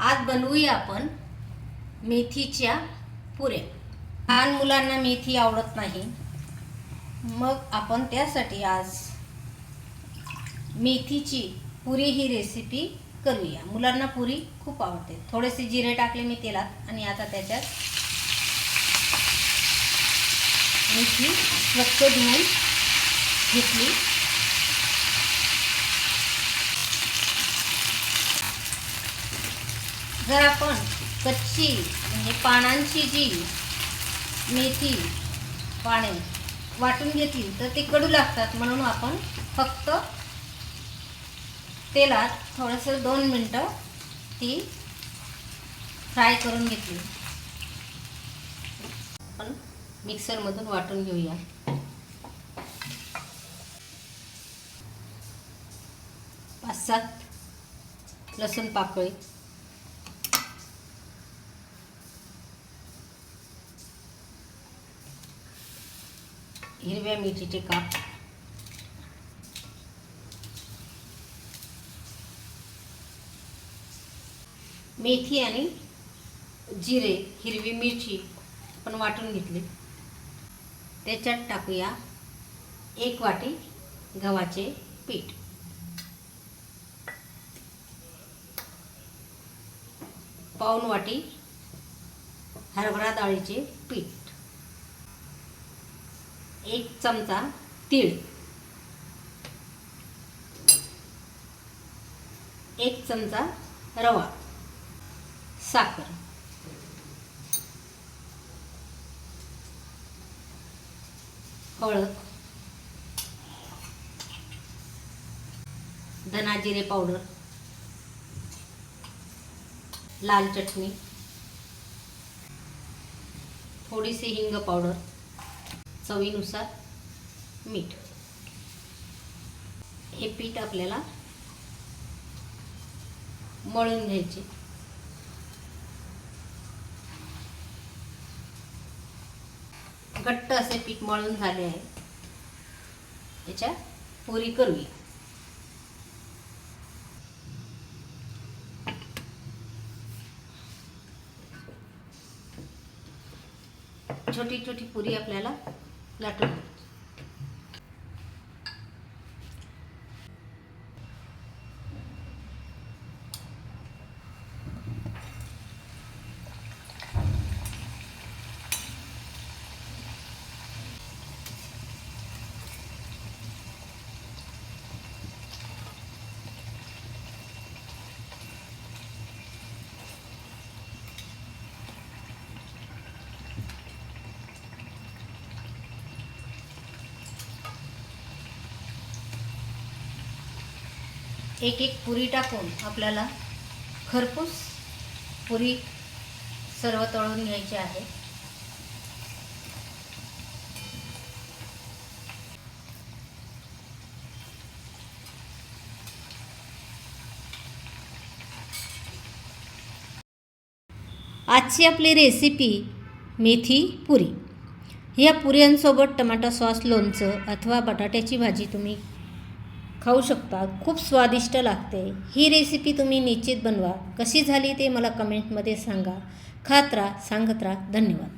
आज बनवूया आपण मेथीच्या पुऱ्या. लहान मुलांना मेथी आवडत नाही. मग आपण त्यासाठी आज मेथीची पुरी ही रेसिपी करूया. मुलांना पुरी खूप आवडते. थोडेसे जिरे टाकले मी तेलात आणि आता त्याच्यात मेथी स्वच्छ धुवून घेतली. जर आपण कच्ची म्हणजे पानांची जी मेथी पाने वाटून घेतली तर ते कडू लागतात. म्हणून आपण फक्त तेलात थोडंसं दोन मिनटं ती फ्राय करून घेतली. आपण मिक्सरमधून वाटून घेऊया. पाच सात लसूण पाकळी. हिरव्या मिरचीचे काप. मेथी आणि जिरे हिरवी मिरची आपण वाटून घेतली. त्याच्यात टाकूया एक वाटी गव्हाचे पीठ. पाऊन वाटी हरभरा डाळीचे पीठ. एक चमचा तीळ. एक चमचा रवा. साखर. हळद. धना जिरे पावडर. लाल चटणी. थोडीशी हिंग पावडर. चवीनुसार मीठ. हे पीठ आपल्याला मळून घ्यायचे. घट्ट असे पीठ मळून झाले आहे. त्याच्या पुरी करूया. छोटी छोटी पुरी आपल्याला Lato. एक एक पुरी टाकून आपल्याला खरपूस पुरी सर्व तळून घ्यायची आहे. आजची आपली रेसिपी मेथी पुरी. या पुऱ्यांसोबत टमाटा सॉस लोणचं अथवा बटाट्याची भाजी तुम्ही खाऊ शकता. खूप स्वादिष्ट लागते. ही रेसिपी तुम्ही निश्चित बनवा. कशी झाली ते मला कमेंटमध्ये सांगा. खात राहा सांगत राहा. धन्यवाद.